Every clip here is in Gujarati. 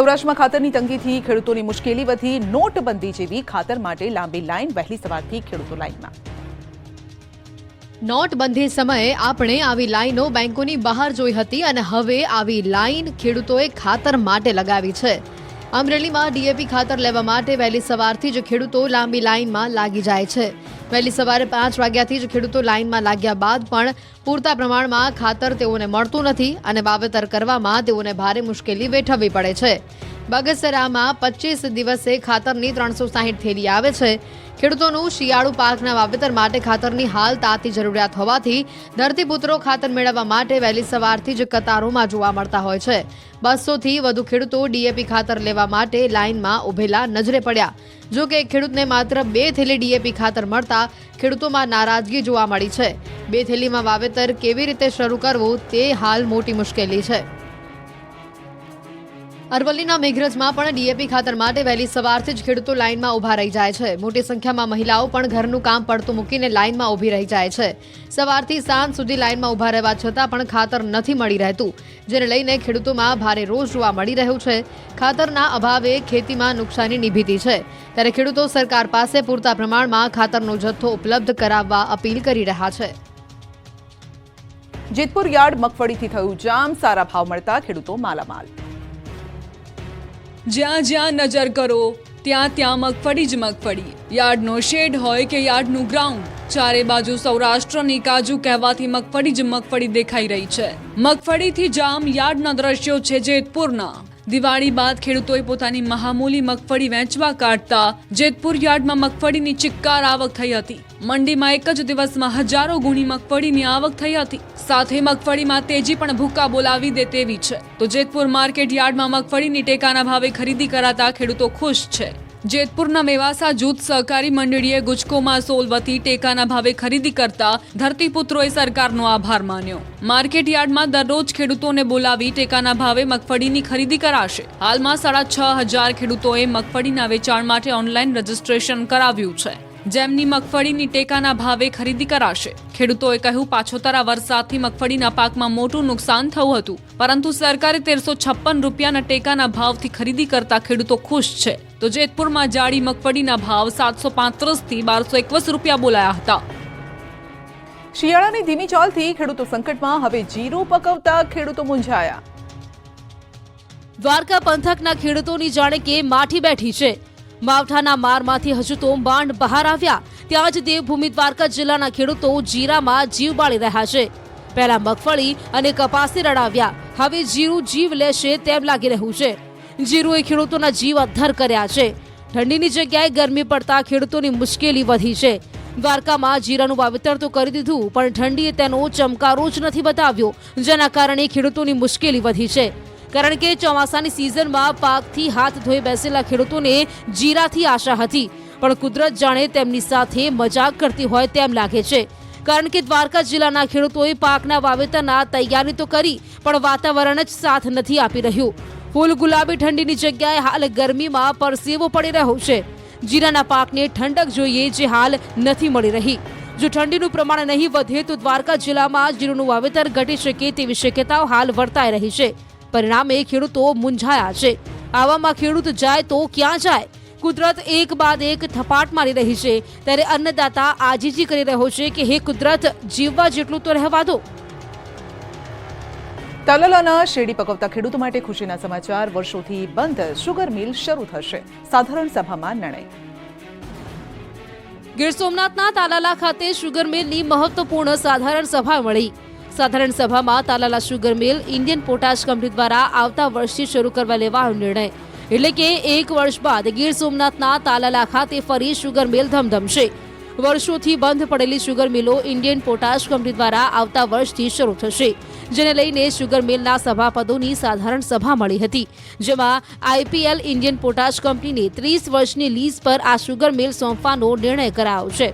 સૌરાષ્ટ્રમાં ખાતરની તંગીથી ખેડૂતોની મુશ્કેલી વધી. નોટબંધી જેવી ખાતર માટે લાંબી લાઇન વહેલી સવારથી ખેડૂતો લાઇનમાં નોટબંધી સમયે આપણે આવી લાઈનો બેંકોની બહાર જોઈ હતી અને હવે આવી લાઈન ખેડૂતોએ ખાતર માટે લગાવી છે. અમરેલીમાં ડીએપી ખાતર લેવા માટે વહેલી સવારથી જ ખેડૂતો લાંબી લાઈનમાં લાગી જાય છે. વહેલી સવારે પાંચ વાગ્યાથી જ ખેડૂતો લાઈનમાં લાગ્યા બાદ પણ પૂરતા પ્રમાણમાં ખાતર તેઓને મળતું નથી અને વાવેતર કરવામાં તેઓને ભારે મુશ્કેલી વેઠવવી પડે છે. બગસરામાં પચીસ દિવસે ખાતરની ત્રણસો સાહીઠ થેલી આવે છે. ખેડૂતોનું શિયાળુ પાકના વાવેતર માટે ખાતરની હાલ તાતી જરૂરિયાત હોવાથી ધરતીપુત્રો ખાતર મેળવવા માટે વહેલી સવારથી જ કતારોમાં જોવા મળતા હોય છે. બસોથી વધુ ખેડૂતો ડીએપી ખાતર લેવા માટે લાઇનમાં ઉભેલા નજરે પડ્યા. જો કે ખેડૂતને માત્ર બે થેલી ડીએપી ખાતર મળતા ખેડૂતોમાં નારાજગી જોવા મળી છે. બે થેલીમાં વાવેતર કેવી રીતે શરૂ કરવું તે હાલ મોટી મુશ્કેલી છે. અરવલ્લીના મેઘરજમાં પણ ડીએપી ખાતર માટે વહેલી સવારથી જ ખેડૂતો લાઇનમાં ઊભા રહી જાય છે. મોટી સંખ્યામાં મહિલાઓ પણ ઘરનું કામ પડતું મૂકીને લાઇનમાં ઊભી રહી જાય છે. સવારથી સાંજ સુધી લાઇનમાં ઊભા રહેવા છતાં પણ ખાતર નથી મળી રહેતું, જેને લઈને ખેડૂતોમાં ભારે રોષ જોવા મળી રહ્યું છે. ખાતરના અભાવે ખેતીમાં નુકસાની નિભીતી છે. ત્યારે ખેડૂતો સરકાર પાસે પૂરતા પ્રમાણમાં ખાતરનો જથ્થો ઉપલબ્ધ કરાવવા અપીલ કરી રહ્યા છે. જેતપુર યાર્ડ મગફળીથી થયું જામ, સારા ભાવ મળતા ખેડૂતો માલામાલ. જ્યાં જ્યાં નજર કરો, ત્યાં ત્યાં મગફળી જ મગફળી. યાર્ડનો શેડ હોય કે યાર્ડનું ગ્રાઉન્ડ ચારે બાજુ સૌરાષ્ટ્રની કાજુ કહેવાથી મગફળી જ મગફળી દેખાઈ રહી છે. મગફળીથી જામ યાર્ડના દ્રશ્યો છે જેતપુરના. દિવાળી બાદ ખેડૂતોએ પોતાની મહામૂલી મગફળી વેચવા કાઢતા જેતપુર યાર્ડમાં મગફળીની ચિક્કાર આવક થઈ હતી. મંડીમાં એક જ દિવસમાં હજારો ગુણી મગફળીની આવક થઈ હતી. સાથે મગફળીમાં તેજી પણ ભૂકા બોલાવી દે તેવી છે. તો જેતપુર માર્કેટ યાર્ડમાં મગફળીની ટેકાના ભાવે ખરીદી કરાતા ખેડૂતો ખુશ છે. જેતપુરના મેવાસા જૂથ સહકારી મંડળીએ ગુજકોમાં સોલ વતી ટેકાના ભાવે ખરીદી કરતા ધરતીપુત્રોએ સરકારનો આભાર માન્યો. માર્કેટ યાર્ડમાં દરરોજ ખેડૂતોને બોલાવી ટેકાના ભાવે મગફળીની ખરીદી કરાશે. હાલમાં સાડા છ હજાર ખેડૂતોએ મગફળીના વેચાણ માટે ઓનલાઈન રજીસ્ટ્રેશન કરાવ્યું છે. જેમની મગફળીની ટેકાના ભાવે ખરીદી કરાશે. ખેડૂતોએ કહ્યું, પાછોતરા વરસાદથી મગફળીના પાકમાં મોટું નુકસાન થયું હતું. પરંતુ સરકારે તેરસો છપ્પન રૂપિયાના ટેકાના ભાવથી ખરીદી કરતા ખેડૂતો ખુશ છે. તો જેતપુરમાં જાડી મગફળીના ભાવ સાતસો પાંત્રીસથી બારસો એકવીસ રૂપિયા બોલાયા હતા. શિયાળાની ધીમી ચાલથી ખેડૂતો સંકટમાં હવે જીરું પકવતા ખેડૂતો મૂંઝાયા. દ્વારકા પંથકના ખેડૂતોની જાણે કે માઠી બેઠી છે. માવઠાના મારમાંથી હજુ તો માંડ બહાર આવ્યા. ત્યાં જ દેવભૂમિ દ્વારકા જિલ્લાના ખેડૂતો જીરામાં જીવ બાળી રહ્યા છે. પહેલા મગફળી અને કપાસી રડાવ્યા. હવે જીરું જીવ લેશે તેમ લાગી રહ્યું છે. જીરુએ ખેડૂતોના જીવ અદ્ધર કર્યા છે. ઠંડીની જગ્યાએ ગરમી પડતા ખેડૂતોની મુશ્કેલી વધી છે. દ્વારકામાં જીરાનું વાવેતર તો કરી દીધું, પણ ઠંડીએ તેનો ચમકારો જ નથી બતાવ્યો, જેના કારણે ખેડૂતોની મુશ્કેલી વધી છે. કારણ કે ચોમાસાની સિઝનમાં પાકથી હાથ ધોઈ બેસેલા ખેડૂતોને જીરાથી આશા હતી, પણ કુદરત જાણે તેમની સાથે મજાક કરતી હોય તેમ લાગે છે. કારણ કે દ્વારકા જિલ્લાના ખેડૂતોએ પાકના વાવેતરના તૈયારી તો કરી, પણ વાતાવરણ જ સાથ નથી આપી રહ્યું. ફૂલ ગુલાબી ઠંડીની જગ્યાએ હાલ ગરમીમાં પરસેવો પડી રહ્યો છે. જીરાના પાકને ઠંડક જોઈએ જે હાલ નથી મળી રહી. જો ઠંડીનું પ્રમાણ નહીં વધે તો દ્વારકા જિલ્લામાં જીરુનું વાવેતર ઘટી શકે તેવી શક્યતાઓ હાલ વર્તાઈ રહી છે. પરિણામે ખેડૂતો મૂંઝાયા છે. આવામાં ખેડૂત જાય તો ક્યાં જાય? કુદરત એક બાદ એક થપાટ મારી રહી છે. ત્યારે અન્નદાતા આજીજી કરી રહ્યો છે કે, હે કુદરત, જીવવા જેટલું તો રહેવા દો. તાલાલાના શેરડી પકવતા ખેડૂતો માટે ખુશીના સમાચાર. વર્ષોથી બંધ શુગર મિલ શરૂ થશે. સાધારણ સભામાં નિર્ણય. ગીર સોમનાથના તાલાલા ખાતે શુગર મિલની મહત્વપૂર્ણ સાધારણ સભા મળી. સાધારણ સભામાં Talala sugar mill Indian potash company દ્વારા આવતા વર્ષથી શરૂ કરવા લેવાયો નિર્ણય. એટલે કે એક વર્ષ બાદ ગીર સોમનાથના તાલાલા ખાતે ફરી શુગર મિલ ધમધમશે. વર્ષોથી બંધ પડેલી શુગર મિલો ઇન્ડિયન પોટાશ કંપની દ્વારા આવતા વર્ષથી શરૂ થશે, જેને લઈને શુગર મિલના સભાપદોની સાધારણ સભા મળી હતી, જેમાં આઈપીએલ ઇન્ડિયન પોટાશ કંપનીને ત્રીસ વર્ષની લીઝ પર આ શુગર મિલ સોંપવાનો નિર્ણય કરાયો છે.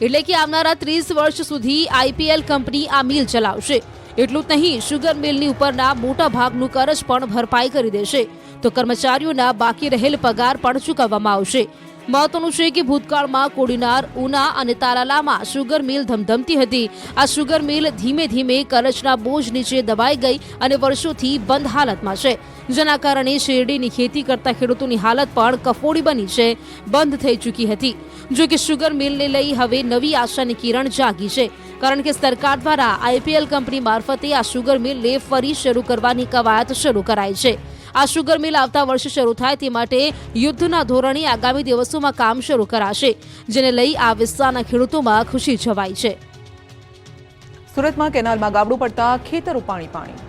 એટલે કે આવનારા ત્રીસ વર્ષ સુધી આઈપીએલ કંપની આ મિલ ચલાવશે. એટલું જ નહીં શુગર મિલની ઉપરના મોટા ભાગનું કરજ પણ ભરપાઈ કરી દેશે. તો કર્મચારીઓના બાકી રહેલ પગાર પણ ચૂકવવામાં આવશે. મહત્વનું છે કે ભૂતકાળમાં કોડીનાર, ઉના અને તાલાલામાં શુગર મિલ ધમધમતી હતી. આ શુગર મિલ ધીમે ધીમે કરચના બોજ નીચે દબાઈ ગઈ અને વર્ષોથી બંધ હાલતમાં છે. જેના કારણે શેરડીની ખેતી કરતા ખેડૂતોની હાલત પણ કફોડી બની છે. બંધ થઈ ચૂકી હતી. જો કે શુગર મિલને લઈ હવે નવી આશાની કિરણ જાગી છે. કારણ કે સરકાર દ્વારા આઈપીએલ કંપની મારફતે આ શુગર મિલને ફરી શરૂ કરવાની કવાયત શરૂ કરાઈ છે. આ શુગર મિલ આવતા વર્ષે શરૂ થાય તે માટે યુદ્ધના ધોરણે આગામી દિવસોમાં કામ શરૂ કરાશે જેને લઈ આ વિસ્તારના ખેડૂતોમાં ખુશી છવાઈ છે. સુરતમાં કેનાલમાં ગાબડું પડતા ખેતરો પાણી પાણી.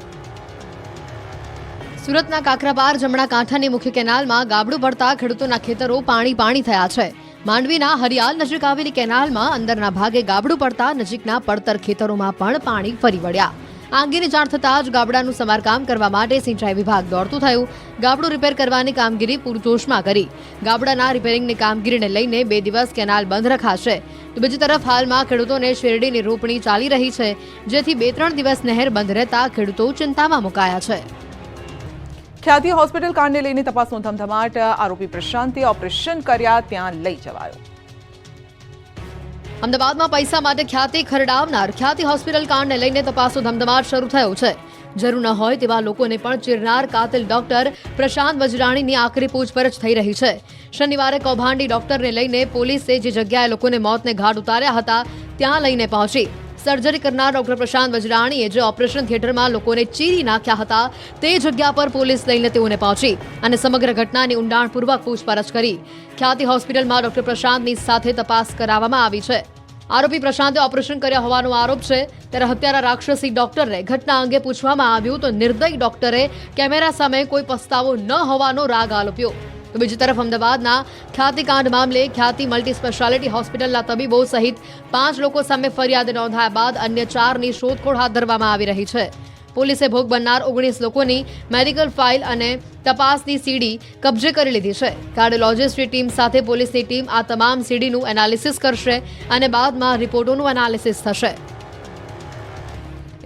સુરતના કાકરાપાર જમણા કાંઠાની મુખ્ય કેનાલમાં ગાબડું પડતા ખેડૂતોના ખેતરો પાણી પાણી થયા છે. માંડવીના હરિયાલ નજીક આવેલી કેનાલમાં અંદરના ભાગે ગાબડું પડતા નજીકના પડતર ખેતરોમાં પણ પાણી ફરી વળ્યા. આ અંગેની જાણ થતાં જ ગાબડાનું સમારકામ કરવા માટે સિંચાઈ વિભાગ દોડતું થયું. ગાબડું રિપેર કરવાની કામગીરી પૂરજોશમાં કરી. ગાબડાના રિપેરિંગની કામગીરીને લઈને બે દિવસ કેનાલ બંધ રખાશે. તો બીજી તરફ હાલમાં ખેડૂતોને શેરડીની રોપણી ચાલી રહી છે, જેથી બે ત્રણ દિવસ નહેર બંધ રહેતા ખેડૂતો ચિંતામાં મુકાયા છે. ખ્યાતિ હોસ્પિટલ કાંડને લઈને તપાસનો ધમધમાટ, આરોપી પ્રશાંતે ઓપરેશન કર્યા, ત્યાં લઈ જવાયો. અમદાવાદમાં પૈસા માટે ખ્યાતિ ખરડાવનાર, ખ્યાતિ હોસ્પિટલ કાંડને લઈને તપાસનો ધમધમાટ શરૂ થયો છે. જરૂર ન હોય તેવા લોકોને પણ ચીરનાર કાતિલ ડોક્ટર પ્રશાંત વજરાણીની આખરી પૂછપરછ થઈ રહી છે. શનિવારે કૌભાંડી ડોક્ટરને લઈને પોલીસે જે જગ્યાએ લોકોને મોતને ઘાટ ઉતાર્યા હતા, ત્યાં લઈને પહોંચી. સર્જરી કરનાર ડોક્ટર પ્રશાંત વજરાણીએ જે ઓપરેશન થિયેટરમાં લોકોને ચીરી નાખ્યા હતા તે જગ્યા પર પોલીસ લઈને તેઓને પહોંચી અને સમગ્ર ઘટનાની ઊંડાણપૂર્વક પૂછપરછ કરી. ખ્યાતિ હોસ્પિટલમાં ડોક્ટર પ્રશાંતની સાથે તપાસ કરાવવામાં આવી છે. આરોપી પ્રશાંતે ઓપરેશન કર્યા હોવાનો આરોપ છે. ત્યારે હત્યારા રાક્ષસી ડોક્ટરને ઘટના અંગે પૂછવામાં આવ્યું તો નિર્દય ડોક્ટરે કેમેરા સામે કોઈ પસ્તાવો ન હોવાનો રાગ આલોપ્યો. તો બીજી તરફ અમદાવાદના ખ્યાતિકાંડ મામલે ખ્યાતિ મલ્ટી સ્પેશિયાલિટી હોસ્પિટલના તબીબો સહિત પાંચ લોકો સામે ફરિયાદ નોંધાયા બાદ અન્ય ચારની શોધખોળ હાથ ધરવામાં આવી રહી છે. પોલીસે ભોગ બનનાર ઓગણીસ લોકોની મેડિકલ ફાઇલ અને તપાસની સીડી કબજે કરી લીધી છે. કાર્ડિયોલોજિસ્ટની ટીમ સાથે પોલીસની ટીમ આ તમામ સીડીનું એનાલિસિસ કરશે અને બાદમાં રિપોર્ટોનું એનાલિસિસ થશે.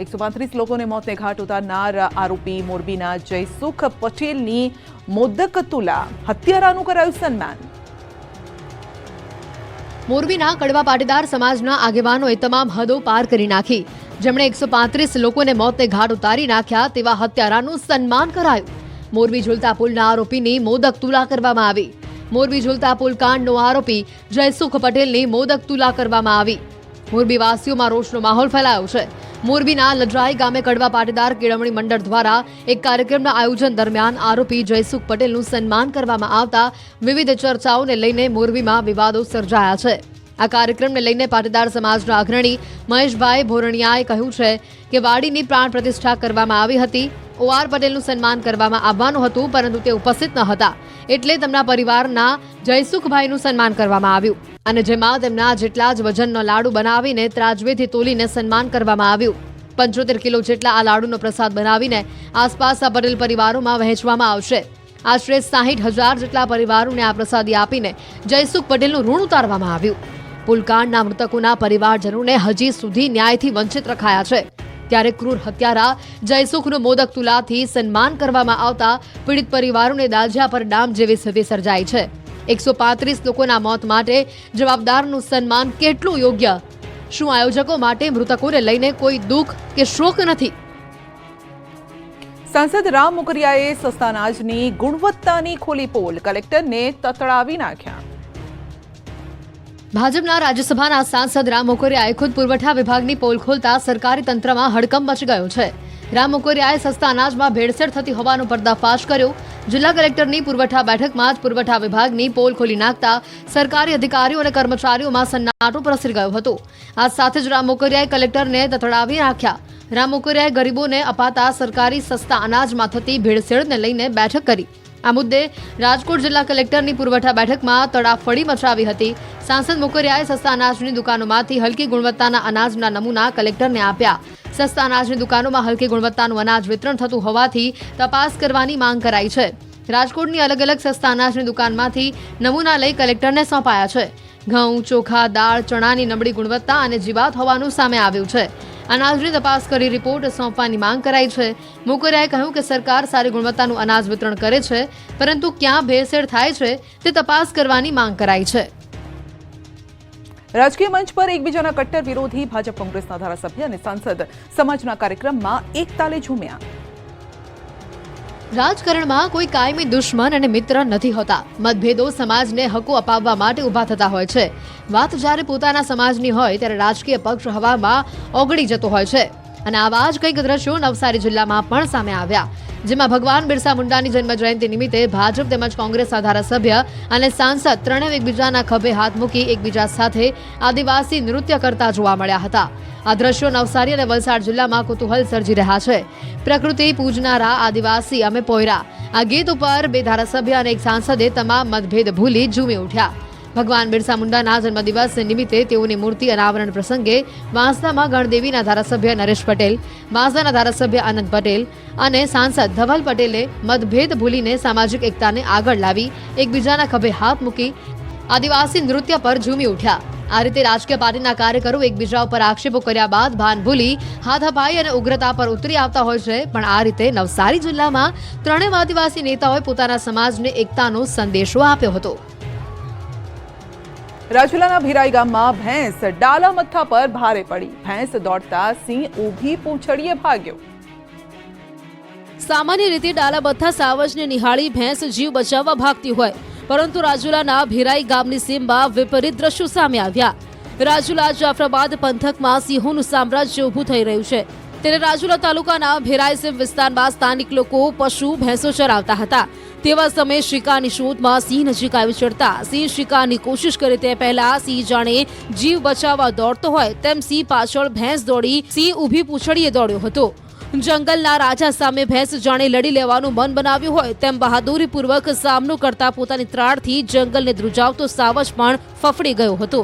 એકસો પાંત્રીસ લોકોને મોતને ઘાટ ઉતારનાર આરોપી મોરબીના જયસુખ પટેલની મોદક તુલા હત્યારાનું કરાયું સન્માન મોરબીના કડવા પાટીદાર સમાજના આગેવાનોએ તમામ હદો પાર કરી નાખી. જેમણે એકસો પાંત્રીસ લોકોને મોતને ઘાટ ઉતારી નાખ્યા તેવા હત્યારાનું સન્માન કરાયું. મોરબી ઝુલતા પુલના આરોપીની મોદક તુલા કરવામાં આવી. મોરબી ઝુલતા પુલ કાંડનો આરોપી જયસુખ પટેલની મોદક તુલા કરવામાં આવી. મોરબીવાસીઓમાં રોષનો માહોલ ફેલાયો છે. મોરબીના લજરાઈ ગામે કડવા પાટીદાર કેળવણી મંડળ દ્વારા એક કાર્યક્રમના આયોજન દરમિયાન આરોપી જયસુખ પટેલનું સન્માન કરવામાં આવતા વિવિધ ચર્ચાઓને લઈને મોરબીમાં વિવાદો સર્જાયા છે. આ કાર્યક્રમને લઈને પાટીદાર સમાજના અગ્રણી મહેશભાઈ ભોરણિયાએ કહ્યું છે કે વાડીની પ્રાણ પ્રતિષ્ઠા કરવામાં આવી હતી. ઓઆર પટેલનું સન્માન કરવામાં આવવાનું હતું, પરંતુ તે ઉપસ્થિત ન હતા. એટલે તેમના પરિવારના જયસુખભાઈનું સન્માન કરવામાં આવ્યું. અને જેમાં તેમના જેટલા જ વજનનો લાડુ બનાવીને ત્રાજવેથી તોલીને સન્માન કરવામાં આવ્યું. પંચોતેર કિલો જેટલા આ લાડુનો પ્રસાદ બનાવીને આસપાસના પટેલ પરિવારોમાં વહેંચવામાં આવશે. આશરે સાહીઠ હજાર જેટલા પરિવારોને આ પ્રસાદી આપીને જયસુખ પટેલનું ઋણ ઉતારવામાં આવ્યું. પુલકાંડના મૃતકોના પરિવારજનોને હજી સુધી ન્યાયથી વંચિત રખાયા છે. ત્યારે ક્રૂર હત્યારા જયસુખનું મોદક તુલાથી સન્માન કરવામાં આવતા પીડિત પરિવારોને દાઝ્યા પર ડામ જેવી સ્થિતિ સર્જાઈ છે. એકસો પાંત્રીસ લોકોના મોત માટે જવાબદારનું સન્માન કેટલું યોગ્ય? શું આયોજકો માટે મૃતકોને લઈને કોઈ દુઃખ કે શોક નથી? સાંસદ રામ મોકરિયાએ સસ્તા અનાજની ગુણવત્તાની ખોલી પોલ. કલેક્ટરને તતડાવી નાખ્યા. ભાજપના રાજ્યસભાના સાંસદ રામ મોકરિયાએ ખુદ પુરવઠા વિભાગની પોલ ખોલતા સરકારી તંત્રમાં હડકંપ મચી ગયો છે. રામ મોકરિયાએ સસ્તા અનાજમાં ભેળસેળ થતી હોવાનો પર્દાફાશ કર્યો. જિલ્લા કલેક્ટરની પુરવઠા બેઠકમાં જ પુરવઠા વિભાગની પોલ ખોલી નાખતા સરકારી અધિકારીઓ અને કર્મચારીઓમાં સન્નાટો પ્રસરી ગયો હતો. આ સાથે જ રામ મોકરિયાએ કલેક્ટરને તથડાવી નાખ્યા રામ મોકરિયાએ ગરીબોને અપાતા સરકારી સસ્તા અનાજમાં થતી ભેળસેળને લઈને બેઠક કરી. આ મુદ્દે રાજકોટ જિલ્લા કલેક્ટરની પુરવઠા બેઠકમાં તડાફડી મચાવી હતી. સાંસદ મોકરિયાએ સસ્તા અનાજની દુકાનોમાંથી હલકી ગુણવત્તાના અનાજના નમૂના કલેક્ટરને આપ્યા. સસ્તા અનાજની દુકાનોમાં હલકી ગુણવત્તાનું અનાજ વિતરણ થતું હોવાથી તપાસ કરવાની માંગ કરાઈ છે. રાજકોટની અલગ અલગ સસ્તા અનાજની દુકાનમાંથી નમૂના લઈ કલેક્ટરને સોંપાયા છે. ઘઉં, ચોખા, દાળ, ચણાની નબળી ગુણવત્તા અને જીવાત હોવાનું સામે આવ્યું છે. અનાજની તપાસ કરી રિપોર્ટ સોંપવાની માંગ કરાઈ છે. મુકરિયાએ કહ્યું કે સરકાર સારી ગુણવત્તાનું અનાજ વિતરણ કરે છે, પરંતુ ક્યાં ભેળસેળ થાય છે તે તપાસ કરવાની માંગ કરાઈ છે. રાજકીય મંચ પર એકબીજાના કટ્ટર વિરોધી ભાજપ કોંગ્રેસના ધારાસભ્ય અને સાંસદ સમાજના કાર્યક્રમમાં એક તાલે ઝૂમ્યા. રાજકારણમાં કોઈ કાયમી દુશ્મન અને મિત્ર નથી હોતા. મતભેદો સમાજને હકો અપાવવા માટે ઊભા થતા હોય છે. વાત જ્યારે પોતાના સમાજની હોય, ત્યારે રાજકીય પક્ષ હવામાં ઓગળી જતો હોય છે. અને આવા જ કંઈક દ્રશ્યો નવસારી જિલ્લામાં પણ સામે આવ્યા, જેમાં ભગવાન બિરસા મુંડાની જન્મ જયંતિ નિમિત્તે ભાજપ તેમજ કોંગ્રેસના ધારાસભ્ય અને સાંસદ ત્રણેય એકબીજાના ખભે હાથ મૂકી એકબીજા સાથે આદિવાસી નૃત્ય કરતા જોવા મળ્યા હતા. આ દ્રશ્યો નવસારી અને વલસાડ જિલ્લામાં કુતૂહલ સર્જી રહ્યા છે. પ્રકૃતિ પૂજનારા આદિવાસી અમે પોયરા. આ ગીત ઉપર બે ધારાસભ્ય અને એક સાંસદે તમામ મતભેદ ભૂલી ઝૂમી ઉઠ્યા. ભગવાન બિરસા મુંડાના જન્મદિવસ નિમિત્તે તેઓની મૂર્તિ અનાવરણ પ્રસંગે વાંસદામાં ગણદેવીના ધારાસભ્ય નરેશ પટેલ વાંસદાના ધારાસભ્ય આનંદ પટેલ અને સાંસદ ધવલ પટેલે મતભેદ ભૂલીને સામાજિક એકતાને આગળ લાવી, એકબીજાના ખભે હાથ મૂકી, આદિવાસી નૃત્ય પર ઝૂમી ઉઠ્યા. આ રીતે રાજકીય પાર્ટીના કાર્યકરો એકબીજા ઉપર આક્ષેપો કર્યા બાદ ભાન ભૂલી હાથાપાઈ અને ઉગ્રતા પર ઉતરી આવતા હોય છે, પણ આ રીતે નવસારી જિલ્લામાં ત્રણેય આદિવાસી નેતાઓએ પોતાના સમાજને એકતાનો સંદેશો આપ્યો હતો. રાજુલાના ભીરાઈ ગામમાં ભેંસ ડાલા મથ્થા પર ભારે પડી. ભેંસ દોડતા સિંહ ઊભી પૂંછડીએ ભાગ્યો. સામાન્ય રીતે ડાલાબથ્થા સાવજને નિહાળી ભેંસ જીવ બચાવવા ભાગતી હોય, પરંતુ રાજુલાના ભીરાઈ ગામની સીમમાં વિપરીત દ્રશ્યો સામે આવ્યા. રાજુલા જાફરાબાદ પંથકમાં સિંહોનું સામ્રાજ્ય ઊભું થઈ રહ્યું છે. ત્યારે રાજુલા તાલુકાના ભીરાઈ સીમ વિસ્તારમાં સ્થાનિક લોકો પશુ, ભેંસો ચરાવતા હતા. તેવા સમયે શિકારની શોધમાં સિંહ નજીક આવી ચડતા. સિંહ શિકારની કોશિશ કરે તે પહેલા સિંહ જાણે જીવ બચાવવા દોડતો હોય તેમ સિંહ પાછળ ભેંસ દોડી સિંહ ઊભી પૂંછડીએ દોડ્યો હતો. જંગલના રાજા સામે ભેંસ જાણે લડી લેવાનું મન બનાવ્યું હોય તેમ બહાદુરીપૂર્વક સામનો કરતા પોતાની ત્રાળથી જંગલને ધ્રુજાવતો સાવજ પણ ફફડી ગયો હતો.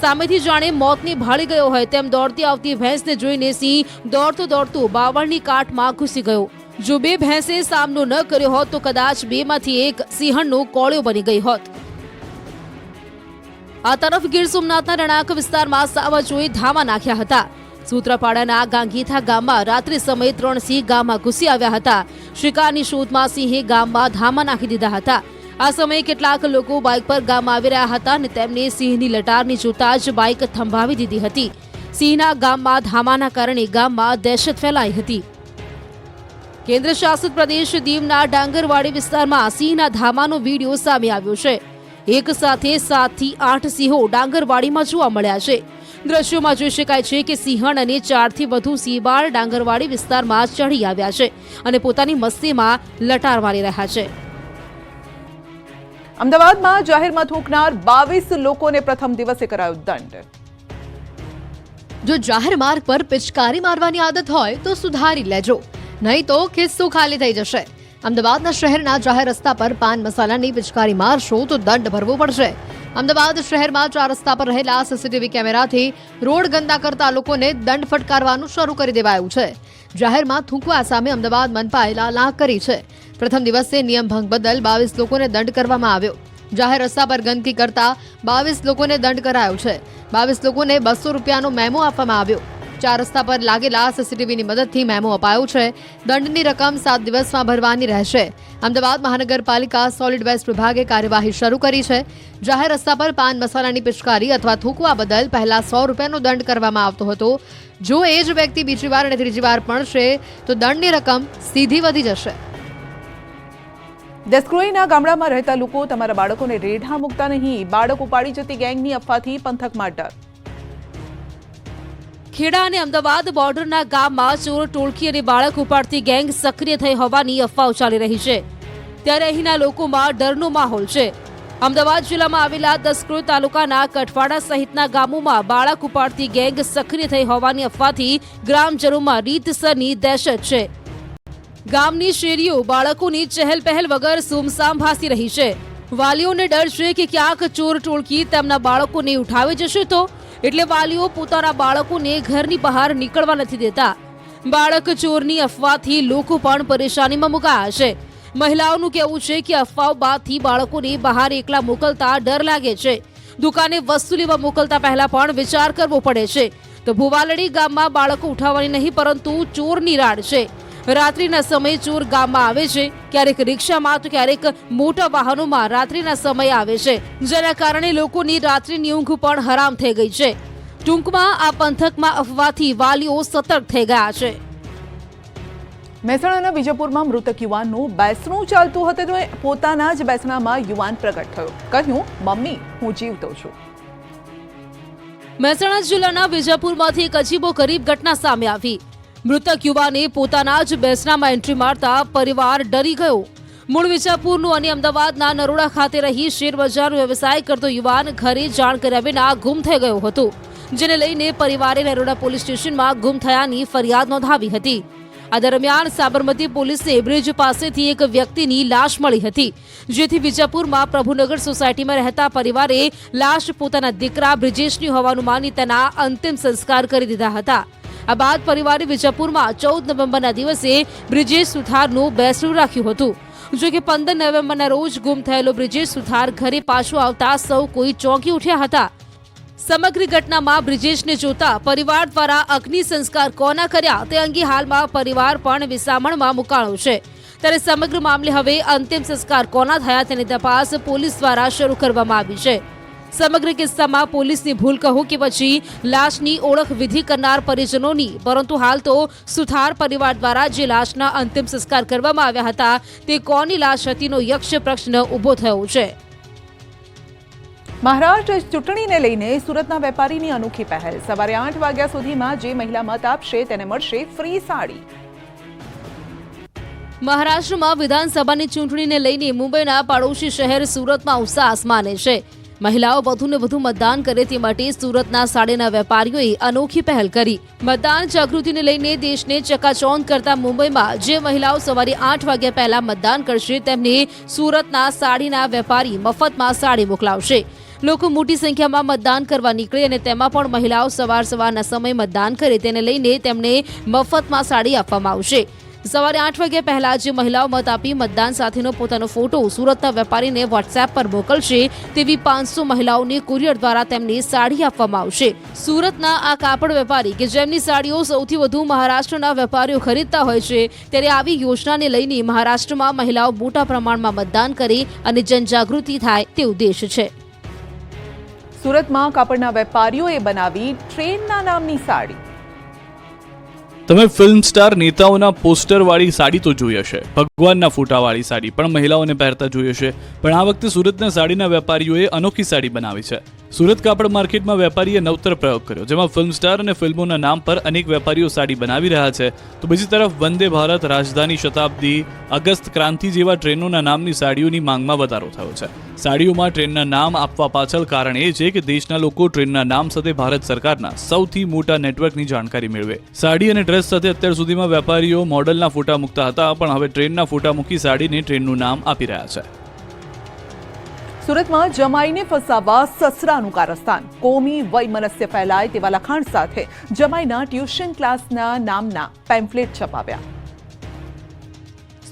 સામેથી જાણે મોતની ભાળી ગયો હોય તેમ દોડતી આવતી ભેંસને જોઈને સિંહ દોડતો દોડતો બાવળની કાટમાં ઘૂસી ગયો. જો બે ભેંસે સામનો ન કર્યો હોત તો કદાચ બેમાંથી એક સિંહણનો કોળિયો બની ગઈ હોત. આ તરફ ગીર સોમનાથના રણાક વિસ્તારમાં સાવજોએ ધામા નાખ્યા હતા. સૂત્રપાડાના ગાંગીથા ગામમાં રાત્રિ સમયે ત્રણ સિંહ ગામમાં ઘૂસી આવ્યા હતા. શિકારની શોધમાં સિંહે ગામમાં ધામા નાખી દીધા હતા. આ સમયે કેટલાક લોકો બાઇક પર ગામમાં આવી રહ્યા હતા અને તેમને સિંહની લટારની જોતા જ બાઇક થંભાવી દીધી હતી. સિંહના ગામમાં ધામાના કારણે ગામમાં દહેશત ફેલાઈ હતી. કેન્દ્ર શાસિત પ્રદેશ દીવના ડાંગરવાડી વિસ્તારમાં સિંહના ધામાનો વીડિયો સામે આવ્યો છે. એક સાથે સાતથી આઠ સિંહો ડાંગરવાડીમાં જોવા મળ્યા છે. દ્રશ્યોમાં જોઈ શકાય છે કે સિંહણ અને ચારથી વધુ સિંહબાળ ડાંગરવાડી વિસ્તારમાં ચઢી આવ્યા છે અને પોતાની મસ્તીમાં લટાર મારી રહ્યા છે. અમદાવાદમાં જાહેરમાં થૂંકનાર બાવીસ લોકોને પ્રથમ દિવસે કરાયો દંડ. જો જાહેર માર્ગ પર પિચકારી મારવાની આદત હોય તો સુધારી લેજો. નહીં તો ખિસ્સું ખાલી થઈ જશે. અમદાવાદના શહેરના જાહેર રસ્તા પર પાન મસાલાની પિચકારી મારશો તો દંડ ભરવો પડશે. અમદાવાદ શહેરમાં ચાર રસ્તા પર રહેલા સીસીટીવી કેમેરાથી રોડ ગંદા કરતા લોકોને દંડ ફટકારવાનું શરૂ કરી દેવાયું છે. જાહેરમાં થૂંકવા સામે અમદાવાદ મનપાએ લાલાક કરી છે. પ્રથમ દિવસે નિયમ ભંગ બદલ બાવીસ લોકોને દંડ કરવામાં આવ્યો. જાહેર રસ્તા પર ગંદકી કરતા બાવીસ લોકોને દંડ કરાયો છે. બાવીસ લોકોને બસો રૂપિયાનો મેમો આપવામાં આવ્યો. ચાર રસ્તા પર લાગેલા સીસીટીવીની મદદથી મેમો અપાયો છે. દંડની રકમ સાત દિવસમાં ભરવાની રહેશે. અમદાવાદ મહાનગરપાલિકા સોલિડ વેસ્ટ વિભાગે કાર્યવાહી શરૂ કરી છે. જાહેર રસ્તા પર પાન મસાલાની પિચકારી અથવા થૂકવા બદલ પહેલા સો રૂપિયાનો દંડ કરવામાં આવતો હતો. જો એ જ વ્યક્તિ બીજી વાર અને ત્રીજી વાર પડશે તો દંડની રકમ સીધી વધી જશે. દેસક્રોઈના ગામડામાં રહેતા લોકો તમારા બાળકોને રેઢા મૂકતા નહીં. બાળક ઉપાડી જતી ગેંગની અફવાથી પંથકમાં ડર. ખેડા અને અમદાવાદ બોર્ડરના ગામમાં ચોર, ટોળકી અને બાળક ઉપાડતી ગેંગ સક્રિય થઈ હોવાની અફવાઓ ચાલી રહી છે. ત્યારે અહીંના લોકોમાં ડરનો માહોલ છે. અમદાવાદ જિલ્લામાં આવેલા દસક્રોઈ તાલુકાના કઠવાડા સહિતના ગામોમાં બાળક ઉપાડતી ગેંગ સક્રિય થઈ હોવાની અફવાથી ગ્રામજનોમાં રીતસરની દહેશત છે. ગામની શેરીઓ બાળકોની ચહેલ પહેલ વગર સુમસામ ભાસી રહી છે. વાલીઓને ડર છે કે ક્યાંક ચોર, ટોળકી તેમના બાળકોને ઉઠાવી જશે તો એટલે વાલીઓ પોતાના બાળકોને ઘરની બહાર નીકળવા નથી દેતા. બાળક ચોરની અફવાથી લોકો પણ પરેશાનીમાં મુકાયા છે. મહિલાઓનું કહેવું છે કે અફવાઓ બાદથી બાળકોને બહાર એકલા મોકલતા ડર લાગે છે. દુકાને વસ્તુ લેવા મોકલતા પહેલા પણ વિચાર કરવો પડે છે. તો ભુવાલડી ગામમાં બાળકો ઉઠાવવાની નહીં, પરંતુ ચોરની રાડ છે. રાત્રિના સમયે ચોર ગામમાં આવે છે. ક્યારેક રિક્ષામાં તો ક્યારેક મોટા વાહનોમાં રાત્રિના સમયે આવે છે. જેના કારણે લોકોની રાત્રિની ઊંઘ પણ હરામ થઈ ગઈ છે. ટૂંકમાં આ પંથકમાં અફવાથી વાલીઓ સતર્ક થઈ ગયા છે. મહેસાણાના વિજયપુરમાં મૃતક યુવાનનું બેસણું ચાલતું હતું તો પોતાના જ બેસણામાં યુવાન પ્રગટ થયો. કહ્યું મમ્મી હું જીવતો છું. મહેસાણા જિલ્લાના વિજાપુરમાંથી એક અજીબો ગરીબ ઘટના સામે આવી. મૃતક યુવાને પોતાના જ બેસનામાં એન્ટ્રી મારતા પરિવાર ડરી ગયો. મૂળ વિજાપુરનું અને અમદાવાદના નરોડા ખાતે રહી શેરબજારનો વ્યવસાય કરતો યુવાન ઘરે જાણ કર્યા વિના ગુમ થઈ ગયો હતો, જેને લઈને પરિવારે નરોડા પોલીસ સ્ટેશનમાં ગુમ થયાની ફરિયાદ નોંધાવી હતી. આ દરમિયાન સાબરમતી પોલીસે બ્રિજ પાસેથી એક વ્યક્તિની લાશ મળી હતી, જેથી વિજાપુરમાં પ્રભુનગર સોસાયટીમાં રહેતા પરિવારે લાશ પોતાના દીકરા બ્રિજેશની હોવાનું માની તેના અંતિમ સંસ્કાર કરી દીધા હતા. આ બાદ પરિવારે વિજાપુરમાં ચૌદ નવેમ્બરના દિવસે બ્રિજેશ સુથારનું બેસણું રાખ્યું હતું. જો કે પંદર નવેમ્બરના રોજ ગુમ થયેલો બ્રિજેશ સુથાર ઘરે પાછો આવતા સૌ કોઈ ચોંકી ઉઠ્યા હતા. સમગ્ર ઘટનામાં બ્રિજેશને જોતા પરિવાર દ્વારા અગ્નિ સંસ્કાર કોના કર્યા તે અંગે હાલમાં પરિવાર પણ વિસામણમાં મુકાણો છે. ત્યારે સમગ્ર મામલે હવે અંતિમ સંસ્કાર કોના થયા તેની તપાસ પોલીસ દ્વારા શરૂ કરવામાં આવી છે. સમગ્ર કિસ્સામાં પોલીસની ભૂલ કહો કે પછી લાશની ઓળખ વિધિ કરનાર પરિજનોની પરંતુ હાલ તો સુથાર પરિવાર દ્વારા જે લાશના અંતિમ સંસ્કાર કરવામાં આવ્યા હતા તે કોની લાશ હતીનો યક્ષ પ્રશ્ન ઊભો થયો છે. મહારાષ્ટ્ર ચૂંટણીને લઈને સુરતના વેપારીની અનોખી પહેલ. સવારે આઠ વાગ્યા સુધીમાં જે મહિલા મત આપશે તેને મળશે ફ્રી સાડી. મહારાષ્ટ્રમાં વિધાનસભાની ચૂંટણીને લઈને મુંબઈના પાડોશી શહેર સુરતમાં ઉત્સાહ આસમાને છે. મહિલાઓ વધુને વધુ મતદાન કરે તે માટે સુરતના સાડીના વેપારીઓએ અનોખી પહેલ કરી. મતદાન જાગૃતિને લઈને દેશને ચકાચોંધ કરતા મુંબઈમાં જે મહિલાઓ સવારે આઠ વાગ્યા પહેલા મતદાન કરશે, તેમને સુરતના સાડીના વેપારી મફતમાં સાડી મોકલાવશે. લોકો મોટી સંખ્યામાં મતદાન કરવા નીકળે અને તેમાં પણ મહિલાઓ સવાર સવારના સમયે મતદાન કરે, તેને લઈને તેમને મફતમાં સાડી આપવામાં આવશે. સવારે આઠ વાગે પહેલા જે મહિલાઓ મત આપી મતદાન સાથેનો પોતાનો ફોટો સુરતના વેપારીને વોટ્સએપ પર મોકલશે, તેવી પાંચસો મહિલાઓને કુરિયર દ્વારા તેમને સાડી આપવામાં આવશે. સુરતના આ કાપડ વેપારી કે જેમની સાડીઓ સૌથી વધુ મહારાષ્ટ્રના વેપારીઓ ખરીદતા હોય છે, ત્યારે આવી યોજનાને લઈને મહારાષ્ટ્રમાં મહિલાઓ મોટા પ્રમાણમાં મતદાન કરે અને જનજાગૃતિ થાય તે ઉદ્દેશ છે. સુરતમાં કાપડના વેપારીઓએ બનાવી ટ્રેનના નામની સાડી. તમે ફિલ્મ સ્ટાર નેતાઓના પોસ્ટરવાળી સાડી તો જોઈ હશે. ભગવાનના ફોટાવાળી સાડી પણ મહિલાઓને પહેરતા જોઈ હશે. પણ આ વખતે સુરતના સાડીના વેપારીઓએ અનોખી સાડી બનાવી છે. સુરત કાપડ માર્કેટમાં વેપારીએ નવતર પ્રયોગ કર્યો, જેમાં ફિલ્મ સ્ટાર અને ફિલ્મોના નામ પર અનેક વેપારીઓ સાડી બનાવી રહ્યા છે. તો બીજી તરફ વંદે ભારત રાજધાની શતાબ્દી અગસ્ત ક્રાંતિ જેવા ટ્રેનોના નામની સાડીઓની માંગમાં વધારો થયો છે. સાડીઓમાં ટ્રેનના નામ આપવા પાછળ કારણ એ છે કે દેશના લોકો ટ્રેનના નામ સાથે ભારત સરકારના સૌથી મોટા નેટવર્કની જાણકારી મેળવે. સાડી અને ડ્રેસ સાથે અત્યાર સુધીમાં વેપારીઓ મોડલના ફોટા મૂકતા હતા, પણ હવે ટ્રેનના ફોટા મૂકી સાડીને ટ્રેનનું નામ આપી રહ્યા છે. સુરતમાં જમાઈને ફસાવવા સસરાનું કારસ્તાન. કોમી વૈમનસ્ય ફેલાય તેવા લખાણ સાથે જમાઈના ટ્યુશન ક્લાસના નામના પેમ્ફલેટ છપાવ્યા.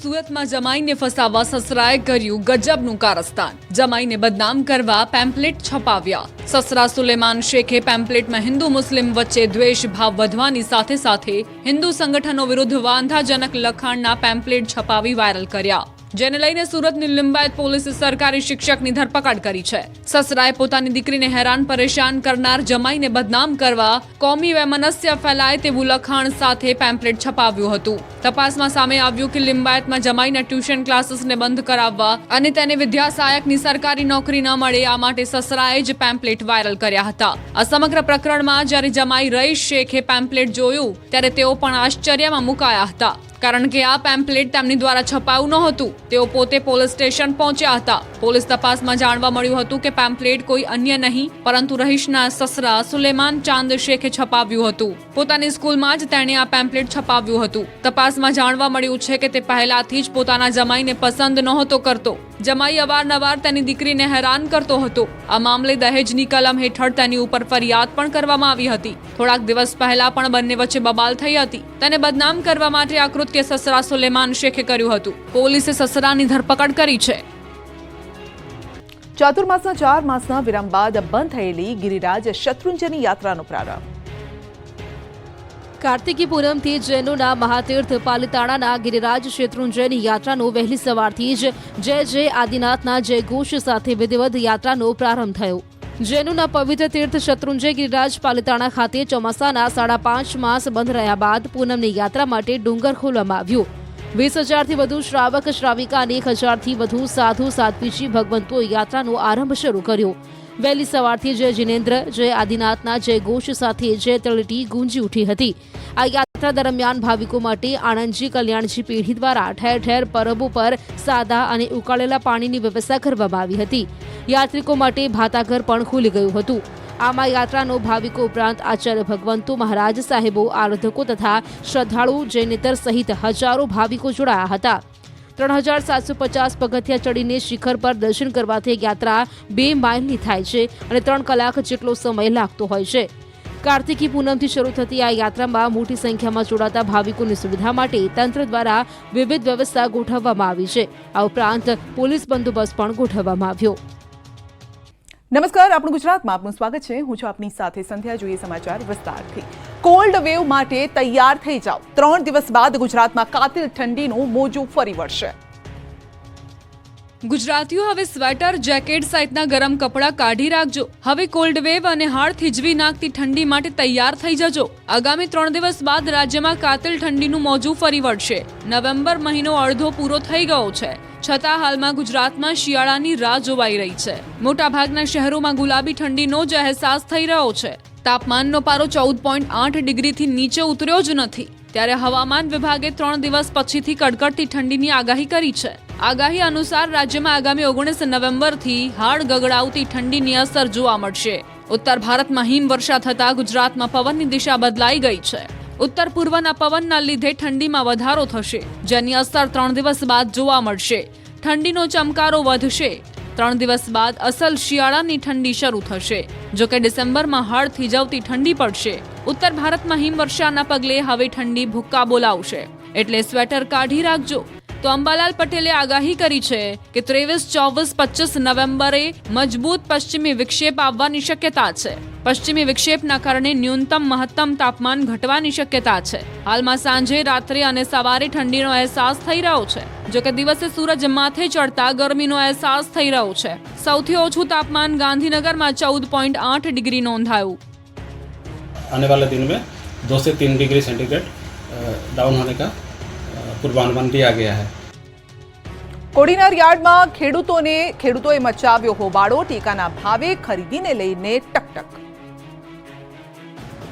સુરતમાં જમાઈને ફસાવવા સસરાએ કર્યું ગજબનું કારસ્તાન. જમાઈને બદનામ કરવા પેમ્પલેટ છપાવ્યા. સસરા સુલેમાન શેખે પેમ્પલેટમાં હિન્દુ મુસ્લિમ વચ્ચે દ્વેષ ભાવ વધવાની સાથે સાથે હિન્દુ સંગઠનો વિરુદ્ધ વાંધાજનક લખાણના પેમ્પલેટ છપાવી વાયરલ કર્યા. જેને લઈને સુરતની લિંબાયત પોલીસે સરકારી શિક્ષકની ધરપકડ કરી છે. સસરાએ પોતાની દીકરીને હેરાન, પરેશાન કરનાર, જમાઈને બદનામ કરવા, કોમી વેમનસ્ય ફેલાય તેવું લખાણ સાથે પેમ્પલેટ છપાવ્યું હતું. તપાસમાં સામે આવ્યું કે લિંબાયતમાં જમાઈના ટ્યુશન ક્લાસીસને બંધ કરાવવા અને તેને વિદ્યાસહાયકની સરકારી નોકરી ન મળે, આ માટે સસરાએ જ પેમ્પલેટ વાયરલ કર્યા હતા. આ સમગ્ર પ્રકરણમાં જ્યારે જમાઈ રઈશ શેખે પેમ્પલેટ જોયું, ત્યારે તેઓ પણ આશ્ચર્યમાં મુકાયા હતા. કારણ કે આ પેમ્પલેટ તેમની દ્વારા છપાયું નહોતું. તેઓ પોતે પોલીસ સ્ટેશન પહોંચ્યા હતા. પોલીસ તપાસમાં જાણવા મળ્યું હતું કે પેમ્પલેટ કોઈ અન્ય નહીં, પરંતુ રહીશના સસરા સુલેમાન ચાંદ શેખે છપાવ્યું હતું. પોતાની સ્કૂલમાં જ તેણે આ પેમ્પલેટ છપાવ્યું હતું. તપાસમાં જાણવા મળ્યું છે કે તે પહેલાથી જ પોતાના જમાઈને પસંદ નહોતો કરતો. જમાઈ અવારનવાર તેની દીકરીને હેરાન કરતો હતો. આ મામલે દહેજની કલમ હેઠળ તેની ઉપર ફરિયાદ પણ કરવામાં આવી હતી. થોડાક દિવસ પહેલા પણ બંને વચ્ચે બબાલ થઈ હતી. તેને બદનામ કરવા માટે આ કૃત્ય સસરા સુલેમાન શેખે કર્યું હતું. પોલીસે સસરાની ધરપકડ કરી છે. ચાતુર્માસના ચાર માસના વિરામ બાદ બંધ થયેલી ગિરિરાજ શત્રુંજયની યાત્રાનો પ્રારંભ. કાર્તિકી પૂનમથી જૈનોના મહાતીર્થ પાલિતાણાના ગિરિરાજ શેત્રુંજયની યાત્રાનો વહેલી સવારથી જ જય જય આદિનાથના જયઘોષ સાથે વિધિવત યાત્રાનો પ્રારંભ થયો. જૈનોના પવિત્ર તીર્થ શત્રુંજય ગિરિરાજ પાલિતાણા ખાતે ચોમાસાના સાડા પાંચ માસ બંધ રહ્યા બાદ પૂનમની યાત્રા માટે ડુંગર ખોલવામાં આવ્યું. વીસ હજારથી વધુ શ્રાવક, શ્રાવિકા અને એક હજારથી વધુ સાધુ, સાધ્વીજી ભગવંતોએ યાત્રાનો આરંભ શરૂ કર્યો. વહેલી સવારથી જય જિનેન્દ્ર, જય આદિનાથના જય ઘોષ સાથે જય તળટી ગુંજી ઉઠી હતી. આ યાત્રા દરમિયાન ભાવિકો માટે આણંદજી કલ્યાણજી પેઢી દ્વારા ઠેર ઠેર પરબો પર સાદા અને ઉકાળેલા પાણીની વ્યવસ્થા કરવામાં આવી હતી. યાત્રિકો માટે ભાતાઘર પણ ખુલી ગયું હતું. આમાં યાત્રાનો ભાવિકો ઉપરાંત આચાર્ય ભગવંતો, મહારાજ સાહેબો, આરાધકો તથા શ્રદ્ધાળુ જૈનેતર સહિત હજારો ભાવિકો જોડાયા હતા. ત્રણ હજાર સાતસો પચાસ પગથિયા ચડીને શિખર પર દર્શન કરવાથી યાત્રા બે માઇલની થાય છે અને ત્રણ કલાક જેટલો સમય લાગતો હોય છે. કાર્તિકી પૂનમથી શરૂ થતી આ યાત્રામાં મોટી સંખ્યામાં જોડાતા ભાવિકોની સુવિધા માટે તંત્ર દ્વારા વિવિધ વ્યવસ્થા ગોઠવવામાં આવી છે. આ ઉપરાંત પોલીસ બંદોબસ્ત પણ ગોઠવવામાં આવ્યો. નમસ્કાર, આપણું ગુજરાતમાં આપનું સ્વાગત છે. હું છું આપની સાથે સંધ્યા. જોઈએ સમાચાર વિસ્તારથી. કોલ્ડ વેવ માટે તૈયાર થઈ જાઓ. ત્રણ દિવસ બાદ ગુજરાતમાં કાતિલ ઠંડીનું મોજું ફરી વળશે. ગુજરાતીઓ હવે સ્વેટર, જેકેટ સહિતના ગરમ કપડાં કાઢી રાખજો. હવે કોલ્ડ વેવ અને હાડ થીજવી નાખતી ઠંડી માટે તૈયાર થઈ જજો. આગામી ત્રણ દિવસ બાદ રાજ્યમાં કાતિલ ઠંડીનું મોજું ફરી વળશે. નવેમ્બર મહિનો અડધો પૂરો થઈ ગયો છે. છતાં હાલમાં ગુજરાતમાં શિયાળાની રાહ જોવાઈ રહી છે. મોટાભાગના શહેરોમાં ગુલાબી ઠંડીનો જ અહેસાસ થઈ રહ્યો છે. તાપમાનનો પારો ચૌદ પોઈન્ટ આઠ ડિગ્રીથી નીચે ઉતર્યો જ નથી. ત્યારે હવામાન વિભાગે ત્રણ દિવસ પછીથી કડકડતી ઠંડીની આગાહી કરી છે. આગાહી અનુસાર રાજ્યમાં આગામી ઓગણીસ નવેમ્બરથી હાડ ગગડાવતી ઠંડીની અસર જોવા મળશે. ઉત્તર ભારતમાં હિમવર્ષા થતાં ગુજરાતમાં પવનની દિશા બદલાઈ ગઈ છે. ઉત્તર પૂર્વના પવનના લીધે ઠંડીમાં વધારો થશે, જેની અસર ત્રણ દિવસ બાદ જોવા મળશે. ઠંડીનો ચમકારો વધશે. ત્રણ દિવસ બાદ અસલ શિયાળાની ઠંડી શરૂ થશે. જો કે ડિસેમ્બરમાં હળ થીજવતી ઠંડી પડશે. ઉત્તર ભારતમાં હિમવર્ષાના પગલે હવે ઠંડી ભૂક્કા બોલાવશે. એટલે સ્વેટર કાઢી રાખજો. તો અંબાલાલ પટેલે આગાહી કરી છે કે ત્રેવીસ ચોવીસ પચીસ નવેમ્બરે મજબૂત પશ્ચિમી વિક્ષેપ આવવાની શક્યતા છે પશ્ચિમી વિક્ષેપના કારણે ન્યૂનતમ મહત્તમ તાપમાન ઘટવાની શક્યતા છે હાલમાં સાંજે રાત્રે અને સવારે ઠંડીનો અહેસાસ થઈ રહ્યો છે જો કે દિવસે સૂરજ માથે ચડતા ગરમીનો અહેસાસ થઈ રહ્યો છે સૌથી ઓછું તાપમાન ગાંધીનગરમાં ચૌદ પોઈન્ટ આઠ ડિગ્રી નોંધાયું आने वाले दिन में दो से तीन डिग्री सेंटीग्रेड अ, डाउन होने का પૂર્વાનુમાન દિયા ગયા હૈ. કોડીનાર યાર્ડમાં ખેડૂતોને ખેડૂતોએ મચાવ્યો હોબાળો ટેકાના ભાવે ખરીદીને લઈને ટકટક.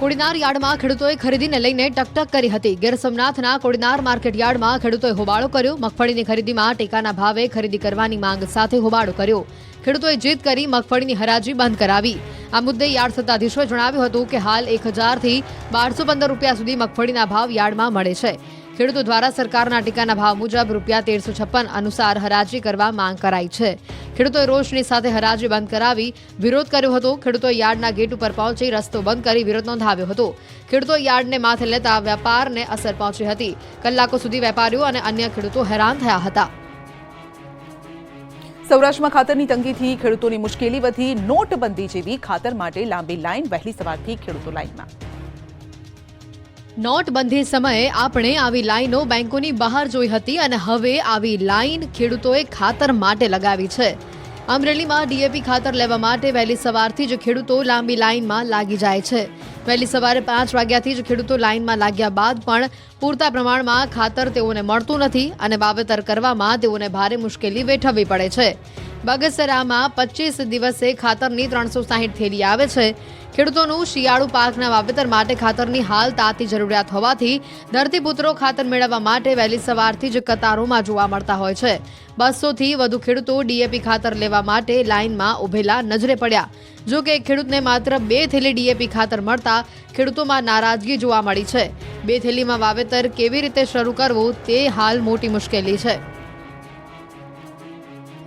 કોડીનાર યાર્ડમાં ખેડૂતોએ ખરીદીને લઈને ટકટક કરી હતી. ગીર સોમનાથના કોડીનાર માર્કેટ યાર્ડમાં ખેડૂતોએ હોબાળો કર્યો. મગફળીની ખરીદીમાં ટેકાના ભાવે ખરીદી કરવાની માંગ સાથે હોબાળો કર્યો. ખેડૂતોએ જીત કરી મગફળીની હરાજી બંધ કરાવી. આ મુદ્દે યાર્ડ સત્તાધીશોએ જણાવ્યું હતું કે હાલ એક હજારથી બારસો પંદર રૂપિયા સુધી મગફળીના ભાવ યાર્ડમાં મળે છે. ખેડૂતો દ્વારા સરકારના ટેકાના ભાવ મુજબ રૂપિયા તેરસો છપ્પન અનુસાર હરાજી કરવા માંગ કરાઈ છે. ખેડૂતોએ રોષની સાથે હરાજી બંધ કરાવી વિરોધ કર્યો હતો. ખેડૂતો યાર્ડના ગેટ ઉપર પહોંચી રસ્તો બંધ કરી વિરોધ નોંધાવ્યો હતો. ખેડૂતો યાર્ડને માથે લેતા વેપારને અસર પહોંચી હતી. કલાકો સુધી વેપારીઓ અને અન્ય ખેડૂતો હેરાન થયા હતા. સૌરાષ્ટ્રમાં ખાતરની તંગીથી ખેડૂતોની મુશ્કેલી વધી. નોટબંધી જેવી ખાતર માટે લાંબી લાઈન વહેલી સવારથી ખેડૂતો લાઈનમાં. નોટબંધી સમયે આપણે આવી લાઈનો બેંકોની બહાર જોઈ હતી અને હવે આવી લાઈન ખેડૂતોએ ખાતર માટે લગાવી છે. અમરેલીમાં ડીએપી ખાતર લેવા માટે વહેલી સવારથી જ ખેડૂતો લાંબી લાઈનમાં લાગી જાય છે. વહેલી સવારે પાંચ વાગ્યાથી જ ખેડૂતો લાઇનમાં લાગ્યા બાદ પણ પૂરતા પ્રમાણમાં ખાતર તેઓને મળતું નથી અને વાવેતર કરવામાં તેઓને ભારે મુશ્કેલી વેઠવવી પડે છે. બગસરામાં પચીસ દિવસે ખાતરની ત્રણસો સાહીઠ થેલી આવે છે. ખેડૂતોનું શિયાળુ પાકના વાવેતર માટે ખાતરની હાલ તાતી જરૂરિયાત હોવાથી ધરતીપુત્રો ખાતર મેળવવા માટે વહેલી સવારથી જ કતારોમાં જોવા મળતા હોય છે. બસોથી વધુ ખેડૂતો ડીએપી ખાતર લેવા માટે લાઇનમાં ઉભેલા નજરે પડ્યા. જો કે ખેડૂતને માત્ર બે થેલી ડીએપી ખાતર મળતા ખેડૂતોમાં નારાજગી જોવા મળી છે. બે થેલીમાં વાવેતર કેવી રીતે શરૂ કરવું તે હાલ મોટી મુશ્કેલી છે.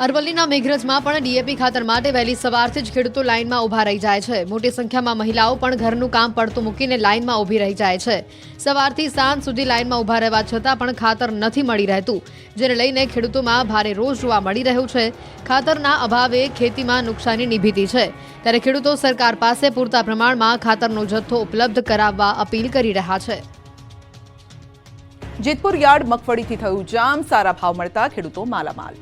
અરવલ્લીના મેઘરજમાં પણ ડીએપી ખાતર માટે વહેલી સવારથી જ ખેડૂતો લાઇનમાં ઊભા રહી જાય છે. મોટી સંખ્યામાં મહિલાઓ પણ ઘરનું કામ પડતું મૂકીને લાઇનમાં ઊભી રહી જાય છે. સવારથી સાંજ સુધી લાઇનમાં ઊભા રહેવા છતાં પણ ખાતર નથી મળી રહેતું, જેને લઈને ખેડૂતોમાં ભારે રોષ જોવા મળી રહ્યું છે. ખાતરના અભાવે ખેતીમાં નુકસાનીની ભીતિ છે. ત્યારે ખેડૂતો સરકાર પાસે પૂરતા પ્રમાણમાં ખાતરનો જથ્થો ઉપલબ્ધ કરાવવા અપીલ કરી રહ્યા છે. જેતપુર યાર્ડ મગફળીથી થયું જામ, સારા ભાવ મળતા ખેડૂતો માલામાલ.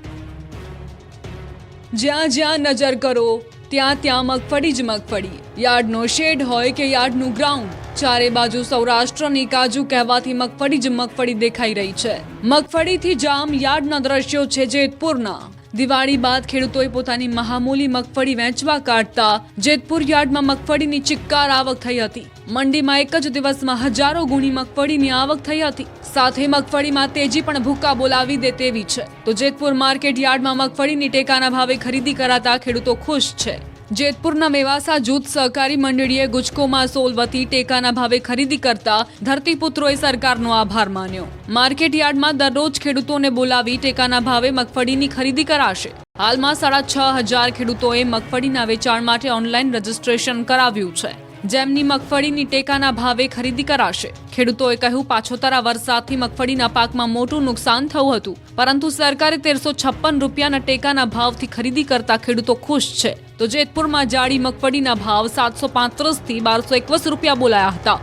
જ્યાં જ્યાં નજર કરો, ત્યાં ત્યાં મગફળી જ મગફળી. યાર્ડનો શેડ હોય કે યાર્ડનું ગ્રાઉન્ડ ચારે બાજુ સૌરાષ્ટ્રની કાજુ કહેવાથી મગફળી જ મગફળી દેખાઈ રહી છે. મગફળીથી જામ યાર્ડના દ્રશ્યો છે જેતપુરના. દિવાળી બાદ ખેડૂતોએ પોતાની મહામૂલી મગફળી વેચવા કાઢતા જેતપુર યાર્ડમાં મગફળીની ચિક્કાર આવક થઈ હતી. મંડીમાં એક જ દિવસમાં હજારો ગુણી મગફળીની આવક થઈ હતી. સાથે મગફળીમાં તેજી પણ ભૂક્કા બોલાવી દે તેવી છે. તો જેતપુર માર્કેટ યાર્ડમાં મગફળીની ટેકાના ભાવે ખરીદી કરાતા ખેડૂતો ખુશ છે. જેતપુરના મેવાસા જૂથ સહકારી મંડળીએ ગુજકોમાં સોલ વતી ટેકાના ભાવે ખરીદી કરતા ધરતીપુત્રોએ સરકારનો આભાર માન્યો. માર્કેટ યાર્ડમાં દરરોજ ખેડૂતોને બોલાવી ટેકાના ભાવે મગફળીની ખરીદી કરાશે. હાલમાં સાડા છ હજાર ખેડૂતોએ મગફળીના વેચાણ માટે ઓનલાઈન રજીસ્ટ્રેશન કરાવ્યું છે. જેમની મગફળીની ટેકાના ભાવે ખરીદી કરાશે. ખેડૂતોએ કહ્યું, પાછોતરા વરસાદથી મગફળીના પાકમાં મોટું નુકસાન થયું હતું. પરંતુ સરકારે તેરસો છપ્પન રૂપિયાના ટેકાના ભાવથી ખરીદી કરતા ખેડૂતો ખુશ છે. તો જેતપુરમાં જાડી મગફળીના ભાવ સાતસો પાંત્રીસથી બારસો એકવીસ રૂપિયા બોલાયા હતા.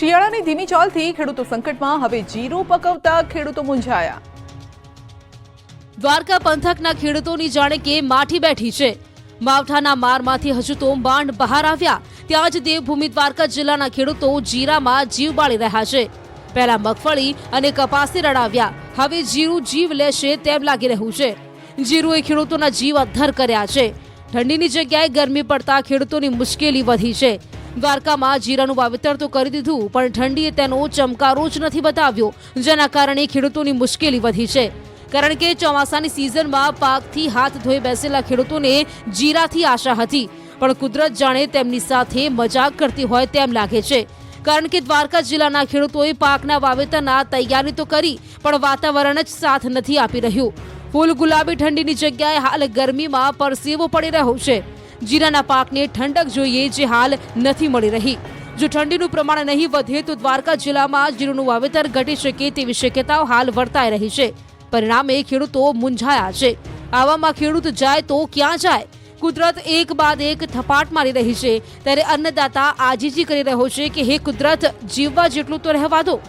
શિયાળાની ધીમી ચાલથી ખેડૂતો સંકટમાં હવે જીરું પકવતા ખેડૂતો મૂંઝાયા. દ્વારકા પંથકના ખેડૂતોની જાણે કે માઠી બેઠી છે. માવઠાના મારમાંથી હજુ તો માંડ બહાર આવ્યા. ત્યાં જ દેવભૂમિ દ્વારકા જિલ્લાના ખેડૂતો જીરામાં જીવ બાળી રહ્યા છે. પહેલા મગફળી અને કપાસી રડાવ્યા. હવે જીરું જીવ લેશે તેમ લાગી રહ્યું છે. જીરુએ ખેડૂતોના જીવ અદ્ધર કર્યા છે. ઠંડીની જગ્યાએ ગરમી પડતા ખેડૂતોની મુશ્કેલી વધી છે. દ્વારકામાં જીરાનું વાવેતર તો કરી દીધું, પણ ઠંડીએ તેનો ચમકારો જ નથી બતાવ્યો, જેના કારણે ખેડૂતોની મુશ્કેલી વધી છે. કારણ કે ચોમાસાની સિઝનમાં પાકથી હાથ ધોઈ બેસેલા ખેડૂતોને જીરાથી આશા હતી, પણ કુદરત જાણે તેમની સાથે મજાક કરતી હોય તેમ લાગે છે. કારણ કે દ્વારકા જિલ્લાના ખેડૂતોએ પાકના વાવેતરના તૈયારી તો કરી, પણ વાતાવરણ જ સાથ નથી આપી રહ્યું. ફૂલ ગુલાબી ઠંડીની જગ્યાએ હાલ ગરમીમાં પરસેવો પડી રહ્યો છે. જીરાના પાકને ઠંડક જોઈએ જે હાલ નથી મળી રહી. જો ઠંડીનું પ્રમાણ નહીં વધે તો દ્વારકા જિલ્લામાં જીરુનું વાવેતર ઘટી શકે તેવી શક્યતાઓ હાલ વર્તાઈ રહી છે. પરિણામે ખેડૂતો મૂંઝાયા છે. આવામાં ખેડૂત જાય તો ક્યાં જાય? કુદરત એક બાદ એક થપાટ મારી રહી છે. ત્યારે અન્નદાતા આજીજી કરી રહ્યો છે કે, હે કુદરત, જીવવા જેટલું તો રહેવા દો.